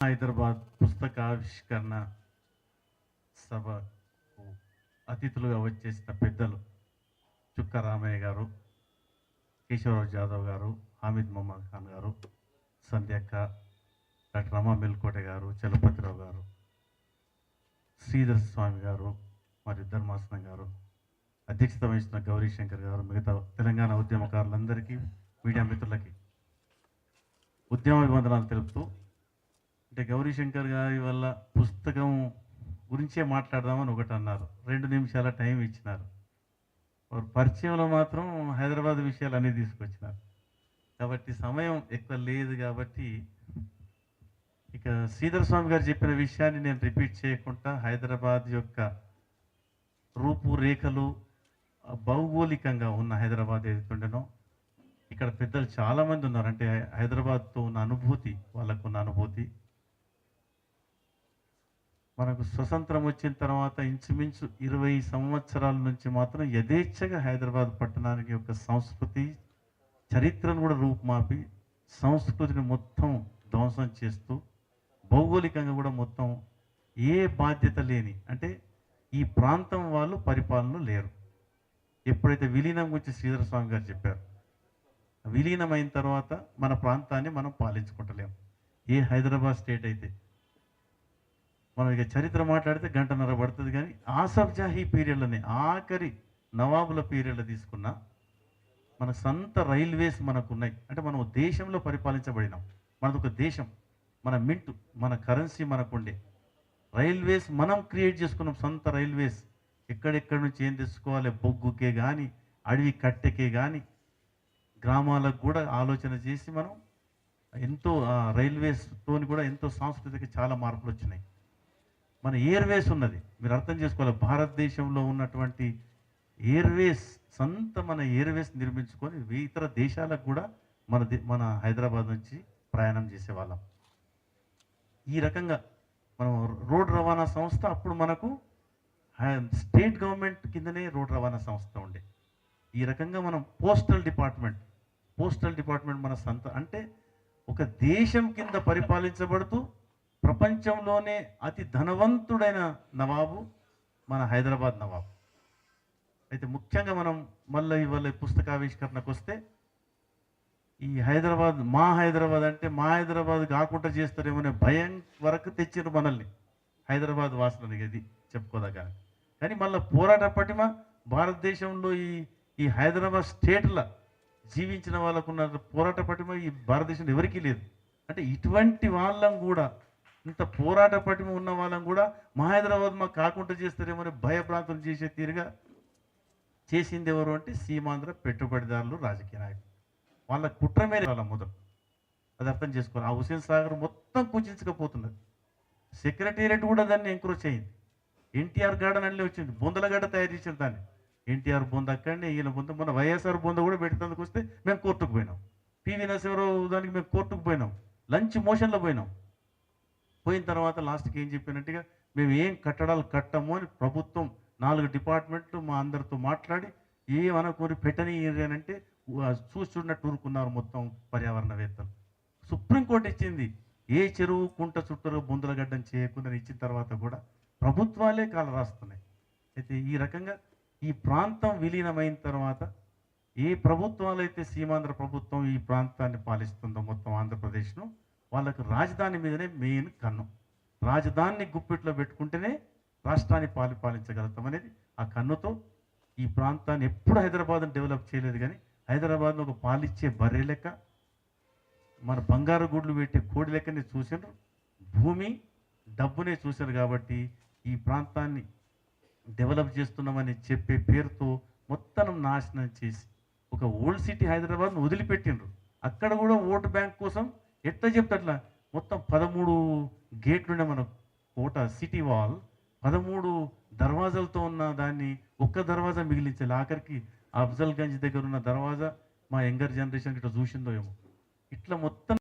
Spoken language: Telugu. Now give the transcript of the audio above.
హైదరాబాద్ పుస్తకావిష్కరణ సభకు అతిథులుగా వచ్చేసిన పెద్దలు చుక్క రామయ్య గారు కేశవరావు జాదవ్ గారు హామీద్ మొహమ్మద్ ఖాన్ గారు సంధ్యక్క డాక్టర్ రమా మెల్కోట గారు చలపతిరావు గారు శ్రీధర్ స్వామి గారు మరియు ధర్మాసనం గారు అధ్యక్షత వహించిన గౌరీశంకర్ గారు మిగతా తెలంగాణ ఉద్యమకారులందరికీ మీడియా మిత్రులకి ఉద్యమ అభివందనాలు తెలుపుతూ అంటే గౌరీ శంకర్ గారి వల్ల పుస్తకం గురించే మాట్లాడదామని ఒకటి అన్నారు. రెండు నిమిషాల టైం ఇచ్చినారు. వారు పరిచయంలో మాత్రం హైదరాబాద్ విషయాలు అన్నీ తీసుకొచ్చినారు. కాబట్టి సమయం ఎక్కువ లేదు కాబట్టి ఇక శ్రీధర స్వామి గారు చెప్పిన విషయాన్ని నేను రిపీట్ చేయకుండా హైదరాబాద్ యొక్క రూపురేఖలు భౌగోళికంగా ఉన్న హైదరాబాద్ ఏదైతుండేనో ఇక్కడ పెద్దలు చాలామంది ఉన్నారు. అంటే హైదరాబాద్తో ఉన్న అనుభూతి వాళ్ళకున్న అనుభూతి మనకు స్వతంత్రం వచ్చిన తర్వాత ఇంచుమించు ఇరవై సంవత్సరాల నుంచి మాత్రం యథేచ్ఛగా హైదరాబాద్ పట్టణానికి యొక్క సంస్కృతి చరిత్రను కూడా రూపుమాపి సంస్కృతిని మొత్తం ధ్వంసం చేస్తూ భౌగోళికంగా కూడా మొత్తం ఏ బాధ్యత లేని అంటే ఈ ప్రాంతం వాళ్ళు పరిపాలన లేరు. ఎప్పుడైతే విలీనం గురించి శ్రీధర స్వామి గారు చెప్పారు విలీనమైన తర్వాత మన ప్రాంతాన్ని మనం పాలించుకుంటలేం. ఏ హైదరాబాద్ స్టేట్ అయితే మనం ఇక చరిత్ర మాట్లాడితే గంటన్నర పడుతుంది కానీ ఆసఫ్ జాహీ పీరియడ్లని ఆఖరి నవాబుల పీరియడ్లో తీసుకున్న మన సొంత రైల్వేస్ మనకు ఉన్నాయి అంటే మనం దేశంలో పరిపాలించబడినాం. మనది ఒక దేశం. మన మింట్ మన కరెన్సీ మనకుండే. రైల్వేస్ మనం క్రియేట్ చేసుకున్నాం సొంత రైల్వేస్. ఎక్కడెక్కడి నుంచి ఏం తెచ్చుకోవాలి? బొగ్గుకే కానీ అడవి కట్టెకే కానీ గ్రామాలకు కూడా ఆలోచన చేసి మనం ఎంతో రైల్వేస్ తోని కూడా ఎంతో సాంస్కృతిక చాలా మార్పులు వచ్చినాయి మన ఎయిర్వేస్ ఉన్నది. మీరు అర్థం చేసుకోవాలి భారతదేశంలో ఉన్నటువంటి ఎయిర్వేస్ సొంత మన ఎయిర్వేస్ నిర్మించుకొని ఇతర దేశాలకు కూడా మన దే- మన హైదరాబాద్ నుంచి ప్రయాణం చేసేవాళ్ళం. ఈ రకంగా మనం రోడ్ రవాణా సంస్థ అప్పుడు మనకు హై- స్టేట్ గవర్నమెంట్ కిందనే రోడ్ రవాణా సంస్థ ఉండే. ఈ రకంగా మనం పోస్టల్ డిపార్ట్మెంట్ పోస్టల్ డిపార్ట్మెంట్ మన సొంత అంటే ఒక దేశం కింద పరిపాలించబడుతూ ప్రపంచంలోనే అతి ధనవంతుడైన నవాబు మన హైదరాబాద్ నవాబు. అయితే ముఖ్యంగా మనం మళ్ళీ ఇవాళ పుస్తకావిష్కరణకు వస్తే ఈ హైదరాబాద్ మా హైదరాబాద్ అంటే మా హైదరాబాద్ కాకుండా చేస్తారేమనే భయం వరకు తెచ్చారు మనల్ని. హైదరాబాద్ వాసనకి ఇది చెప్పుకోదగ్గ కానీ మళ్ళీ పోరాట పటిమ భారతదేశంలో ఈ ఈ హైదరాబాద్ స్టేట్ల జీవించిన వాళ్ళకున్న పోరాట పటిమ ఈ భారతదేశంలో ఎవరికీ లేదు. అంటే ఇటువంటి వాళ్ళం కూడా ఇంత పోరాట పటిమ ఉన్న వాళ్ళం కూడా మా హైదరాబాద్ మాకు కాకుండా చేస్తారేమో భయభ్రాంతులు చేసే తీరుగా చేసింది ఎవరు అంటే సీమాంధ్ర పెట్టుబడిదారులు రాజకీయ నాయకులు. వాళ్ళ కుట్ర వాళ్ళ మొదలు అది అర్థం చేసుకోవాలి. ఆ హుసేన్ సాగర్ మొత్తం కూర్చించకపోతున్నది సెక్రటేరియట్ కూడా దాన్ని ఎంక్రోచ్ అయింది ఎన్టీఆర్ గార్డెన్ అన్నీ వచ్చింది. బొందలగడ్డ తయారు చేసిన దాన్ని. ఎన్టీఆర్ బొంద అక్కడనే ఈయన బొంద. మన వైఎస్ఆర్ బొంద కూడా పెట్టేందుకు వస్తే మేము కోర్టుకు పోయినాం. పివి నరసింహరావు దానికి మేము కోర్టుకు పోయినాం. లంచ్ మోషన్లో పోయినాం. పోయిన తర్వాత లాస్ట్కి ఏం చెప్పినట్టుగా మేము ఏం కట్టడాలు కట్టము అని ప్రభుత్వం నాలుగు డిపార్ట్మెంట్లు మా అందరితో మాట్లాడి ఏమనుకొని పెట్టని అంటే చూసి చూడనట్టు ఊరుకున్నారు మొత్తం పర్యావరణవేత్తలు. సుప్రీంకోర్టు ఇచ్చింది ఏ చెరువు కుంట చుట్టూ బొందలగడ్డం చేయకుండా ఇచ్చిన తర్వాత కూడా ప్రభుత్వాలే కాలు రాస్తున్నాయి. అయితే ఈ రకంగా ఈ ప్రాంతం విలీనమైన తర్వాత ఏ ప్రభుత్వాలు అయితే సీమాంధ్ర ప్రభుత్వం ఈ ప్రాంతాన్ని పాలిస్తుందో మొత్తం ఆంధ్రప్రదేశ్ను వాళ్ళకు రాజధాని మీదనే మెయిన్ కన్ను. రాజధానిని గుప్పెట్లో పెట్టుకుంటేనే రాష్ట్రాన్ని పాలి పాలించగలుగుతాం అనేది ఆ కన్నుతో ఈ ప్రాంతాన్ని ఎప్పుడు హైదరాబాద్ని డెవలప్ చేయలేదు కానీ హైదరాబాద్ను ఒక పాలిచ్చే బర్రె లెక్క మన బంగారు గుడ్లు పెట్టే కోడి లెక్కని చూసారు భూమి డబ్బునే చూశారు కాబట్టి ఈ ప్రాంతాన్ని డెవలప్ చేస్తున్నామని చెప్పే పేరుతో మొత్తం నాశనం చేసి ఒక ఓల్డ్ సిటీ హైదరాబాద్ను వదిలిపెట్టిండ్రు. అక్కడ కూడా ఓటు బ్యాంక్ కోసం ఎట్లా చెప్తే అట్లా? మొత్తం పదమూడు గేట్లుండే మన కోట సిటీ వాల్. పదమూడు దర్వాజాలతో ఉన్న దాన్ని ఒక్క దర్వాజా మిగిలించాలి. ఆఖరికి అఫ్జల్ గంజ్ దగ్గర ఉన్న దర్వాజా మా యంగర్ జనరేషన్ ఇట్లా చూసిందో ఏమో. ఇట్లా మొత్తం